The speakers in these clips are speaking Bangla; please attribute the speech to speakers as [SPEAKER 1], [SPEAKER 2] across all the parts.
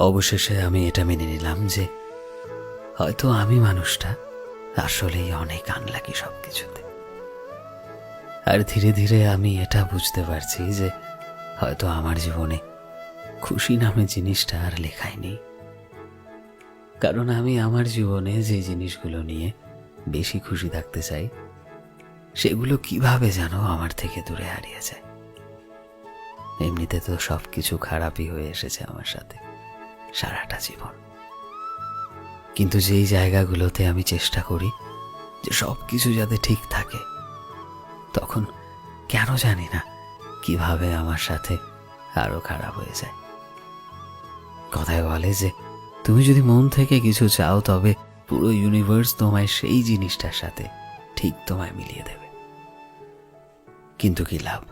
[SPEAKER 1] অবশেষে আমি এটা মেনে নিলাম যে হয়তো আমি মানুষটা আসলেই অনেক আনলাকি সব কিছুতে আর ধীরে ধীরে আমি এটা বুঝতে পারছি যে হয়তো আমার জীবনে খুশি নামে জিনিসটা আর লেখাই নেই। কারণ আমি আমার জীবনে যে জিনিসগুলো নিয়ে বেশি খুশি থাকতে চাই, সেগুলো কীভাবে যেন আমার থেকে দূরে হারিয়ে যায়। এমনিতে তো সব কিছু খারাপই হয়ে এসেছে আমার সাথে। সারাটা জীবন। কিন্তু যেই জায়গাগুলোতে আমি চেষ্টা করি যে সব কিছু যাতে ঠিক থাকে, তখন কেন জানি না কীভাবে আমার সাথে আরও খারাপ হয়ে যায়। কথায় বলে যে, তুমি যদি মন থেকে কিছু চাও, তবে পুরো ইউনিভার্স তোমায় সেই জিনিসটার সাথে ঠিক তোমায় মিলিয়ে দেবে। কিন্তু কি লাভ?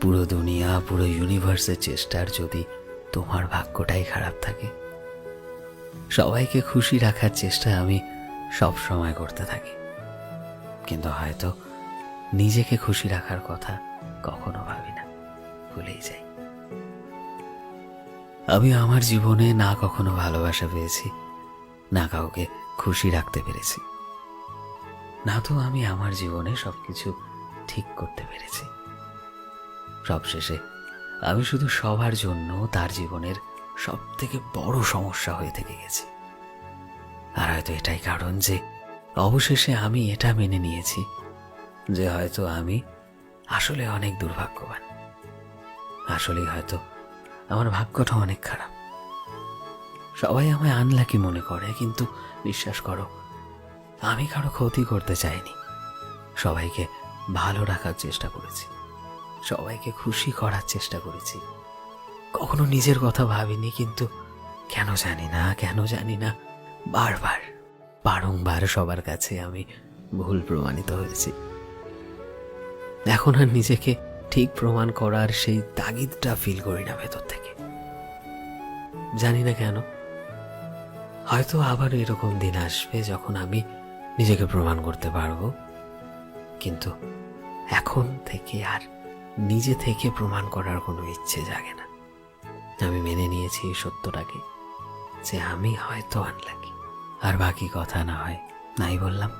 [SPEAKER 1] পুরো দুনিয়া, পুরো ইউনিভার্সের চেষ্টার যদি তোমার ভাগ্যটাই খারাপ থাকে। সবাইকে খুশি রাখার চেষ্টা আমি সব সময় করতে থাকি। কিন্তু হয়তো নিজেকে খুশি রাখার কথা কখনো ভাবি না, ভুলেই যাই। আমি আমার জীবনে না কখনো ভালোবাসা পেয়েছি, না কাউকে খুশি রাখতে পেরেছি। না তো আমি আমার জীবনে সবকিছু ঠিক করতে পেরেছি। সবশেষে আমি শুধু সবার জন্য তার জীবনের সব থেকে বড় সমস্যা হয়ে থেকে গেছি। আর হয়তো এটাই কারণ যে অবশেষে আমি এটা মেনে নিয়েছি যে হয়তো আমি আসলে অনেক দুর্ভাগ্যবান। আসলেই হয়তো আমার ভাগ্যটা অনেক খারাপ। সবাই আমায় আনলাকি মনে করে, কিন্তু বিশ্বাস করো, আমি কারও ক্ষতি করতে চাইনি। সবাইকে ভালো রাখার চেষ্টা করেছি। সবাইকে খুশি করার চেষ্টা করেছি। কখনো নিজের কথা ভাবিনি, কিন্তু কেন জানি না, কেন জানি না, বারবার, বারংবার সবার কাছে আমি ভুল প্রমাণিত হয়েছি। এখন আর নিজেকে ঠিক প্রমাণ করার সেই তাগিদটা ফিল করি না ভেতর থেকে। জানি না কেন, হয়তো আবার এরকম দিন আসবে যখন আমি নিজেকে প্রমাণ করতে পারব, কিন্তু এখন থেকে আর নিজে থেকে প্রমাণ করার কোনো ইচ্ছে জাগে না। আমি মেনে নিয়েছি এই সত্যটাকে, যে আমি হয়তো আনলাকি আর বাকি কথা না হয় নাই বললাম।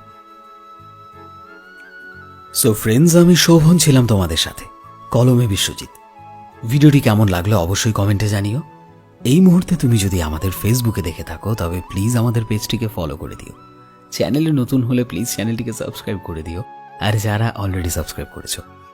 [SPEAKER 1] সো ফ্রেন্ডস আমি শোভন ছিলাম তোমাদের সাথে। কলমে বিশ্বজিৎ। ভিডিওটি কেমন লাগল অবশ্যই কমেন্টে জানিও। এই মুহূর্তে তুমি যদি আমাদের ফেসবুকে দেখে থাকো, তবে প্লিজ আমাদের পেজটিকে ফলো করে দিও। চ্যানেলে নতুন হলে প্লিজ চ্যানেলটিকে সাবস্ক্রাইব করে দিও। আর যারা অলরেডি সাবস্ক্রাইব করেছ